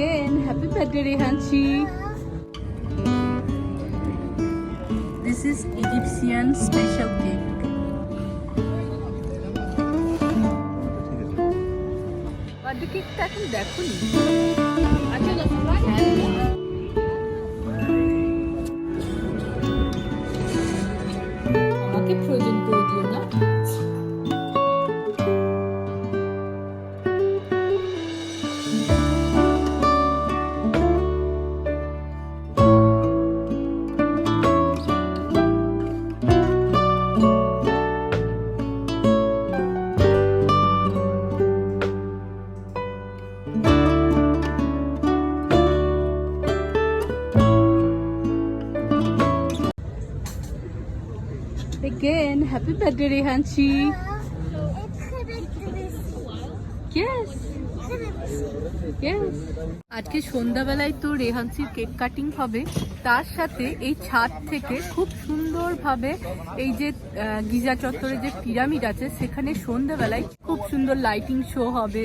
Again, happy birthday, Rehanshi. This is Egyptian special cake. Birthday কেকটা এখন দেখোনি happy birthday, Rehanchi. Yes. Yes. আজকে সন্ধ্যাবেলায় তো রেহানসির কেক কাটিং হবে তার সাথে এই ছাদ থেকে খুব সুন্দরভাবে এই যে গিজা চত্বরে যে পিরামিড আছে সেখানে সন্ধ্যাবেলায় খুব সুন্দর লাইটিং শো হবে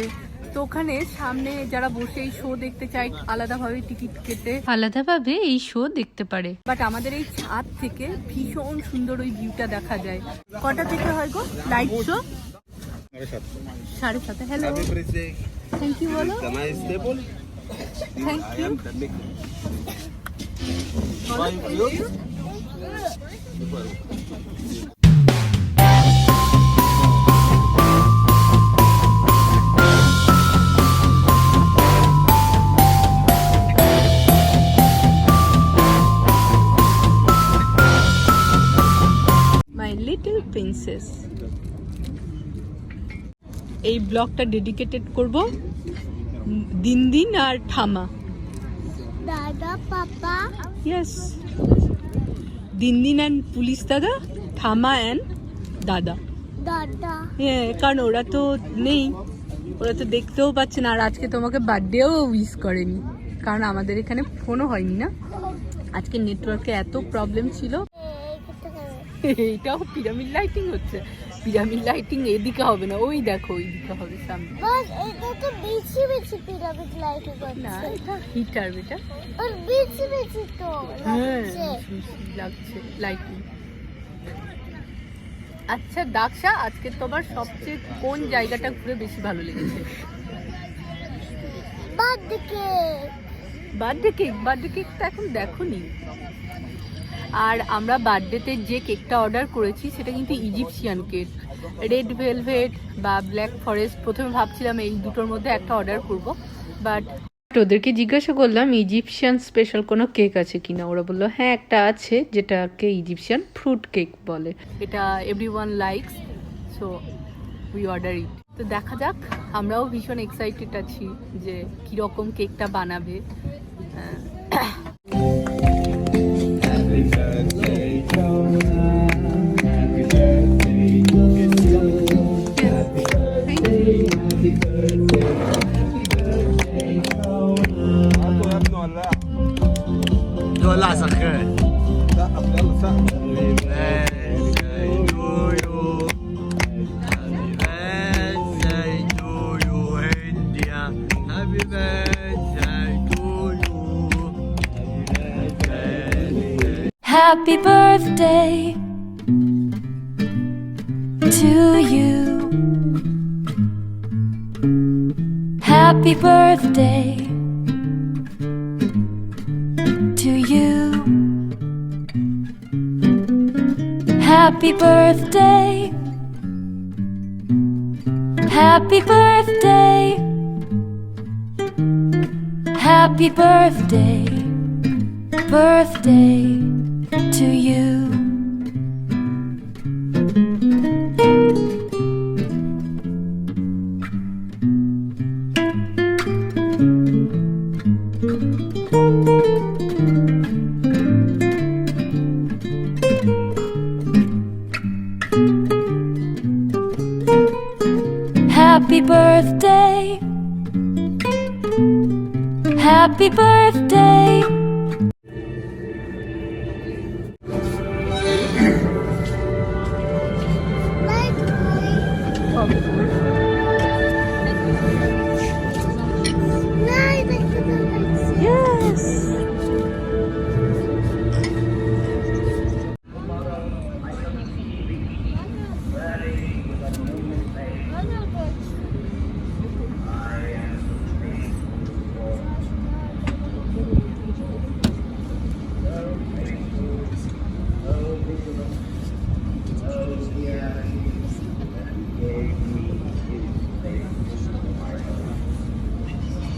তো ওখানে সামনে যারা বসে এই শো দেখতে চায় আলাদাভাবে টিকিট কেটে। আলাদাভাবে এই শো দেখতে পারে। বাট আমাদের এই ছাদ থেকে ভীষণ সুন্দর ওই ভিউটা দেখা যায়। কটা থেকে হয় গো? লাইট শো সাড়ে সাথে হ্যালো থ্যাংক ইউ বলো? Thank you am the princess এই ব্লগটা ডেডিকেটেড করব দিন দিন আর ঠামা। দাদা পাপা। ইয়েস দিন দিন অ্যান্ড পুলিশ দাদা ঠামা অ্যান্ড দাদা। দাদা। হ্যাঁ কারণ ওরা তো নেই। ওরা তো দেখতেও পাচ্ছে না। আর আজকে তোমাকে বার্থডেও উইস করেনি। কারণ আমাদের এখানে ফোনও হয়নি না। আজকে নেটওয়ার্কে এত প্রবলেম ছিল। এইটাও পিরামিড লাইটিং হচ্ছে। পিরামিড লাইটিং এদিকে হবে না ওই দেখো ওইদিকে হবে সামনে। বাস এটা তো বেশি বেশি পিরামিড লাইট না এটা হিটার বেটা আর বেশি বেশি তো হ্যাঁ লাগছে। লাগছে লাইটিং আচ্ছা দাক্ষা আজকে তোমার সবচেয়ে কোন জায়গাটা ঘুরে বেশি ভালো লেগেছে? বাদ দিকে বার্থডে কেক বার্থডে কেকটা এখন দেখোনি। আর আমরা বার্থডেতে যে কেকটা অর্ডার করেছি সেটা কিন্তু ইজিপশিয়ান কেক। রেড ভেলভেট বা ব্ল্যাক ফরেস্ট প্রথমে ভাবছিলাম এই দুটোর মধ্যে একটা অর্ডার করব বাট ওদেরকে জিজ্ঞাসা করলাম ইজিপশিয়ান স্পেশাল কোনো কেক আছে কিনা? ওরা বলল হ্যাঁ একটা আছে যেটাকে ইজিপশিয়ান ফ্রুট কেক বলে। এটা everyone likes so we order it তো দেখা যাক আমরাও ভীষণ এক্সাইটেড আছি যে কীরকম কেকটা বানাবে। Happy birthday to you. Happy birthday to you. Happy birthday. Happy birthday. Happy birthday. Birthday to you. Happy birthday. Happy birthday.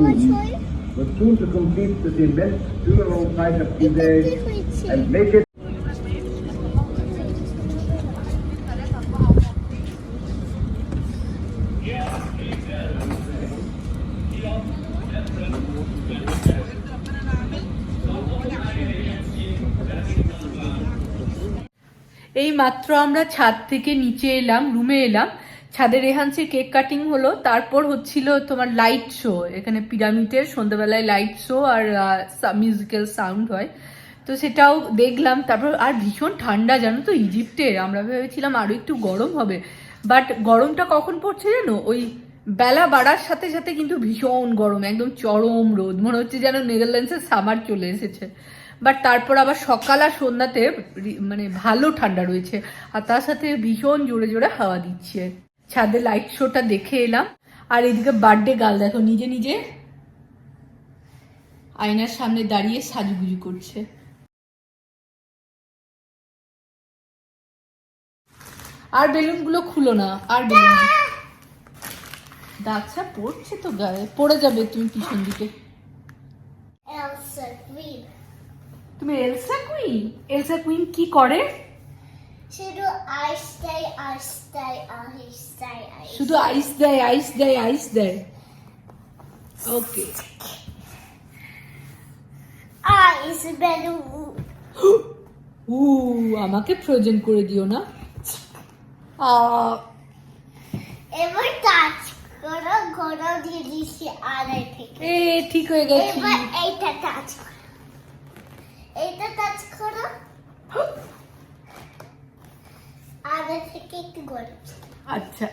আওয়াজ was soon to complete this immense two-year-old fight of two days and make it এই মাত্র আমরা ছাদ থেকে নিচে এলাম রুমে এলাম ছাদে রেহান্সের কেক কাটিং হলো, তারপর হচ্ছিল তোমার লাইট শো এখানে পিরামিডের সন্ধ্যাবেলায় লাইট শো আর মিউজিক্যাল সাউন্ড হয়। তো সেটাও দেখলাম, তারপর আর ভীষণ ঠান্ডা, জানো তো ইজিপ্টে আমরা ভেবেছিলাম আরও একটু গরম হবে। বাট গরমটা কখন পড়ছে জানো? ওই বেলা বাড়ার সাথে সাথে কিন্তু ভীষণ গরম, একদম চরম রোদ, মনে হচ্ছে যেন নেদারল্যান্ডসের সামার চলে এসেছে। বাট তারপর আবার সকাল আর সন্ধ্যাতে মানে ভালো ঠান্ডা রয়েছে, আর তার সাথে ভীষণ জোরে জোরে হাওয়া দিচ্ছে। ছাদে লাইট শোটা দেখে এলাম। আর এদিকে বার্থডে গাল দেখো নিজে নিজে আয়নার সামনে দাঁড়িয়ে সাজুগুজু করছে। আর বেলুনগুলো খুলো না আর বেলুন দাগছা পড়ছে তো গায়ে। পড়ে যাবে তুমি পিছন দিকে। তুমি এলসা কুইন এলসা কুইন কি করে? শুধু আইস দেয় আইস দেয় আইস দেয় শুধু আইস দেয় আইস দেয় আইস দেয়। ওকে আইস বেলুন উ আমাকে ফ্রোজেন করে দিও না। এবার টাচ করো ঘোরাও দিয়ে দিচ্ছি আড়াই থেকে। এ ঠিক হয়ে গেছি। এবার এইটা টাচ করো। এইটা টাচ করো আড়াই থেকে একটু গরম আচ্ছা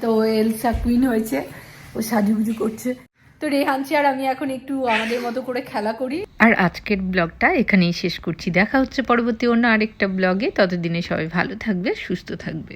তো এলসা কুইন হয়েছে ও সাজুগুজু করছে। তো রেহানসি আর আমি এখন একটু আমাদের মতো করে খেলা করি। আর আজকের ব্লগটা এখানেই শেষ করছি। দেখা হচ্ছে পরবর্তী অন্য আরেকটা ব্লগে। ততদিনে সবাই ভালো থাকবে সুস্থ থাকবে।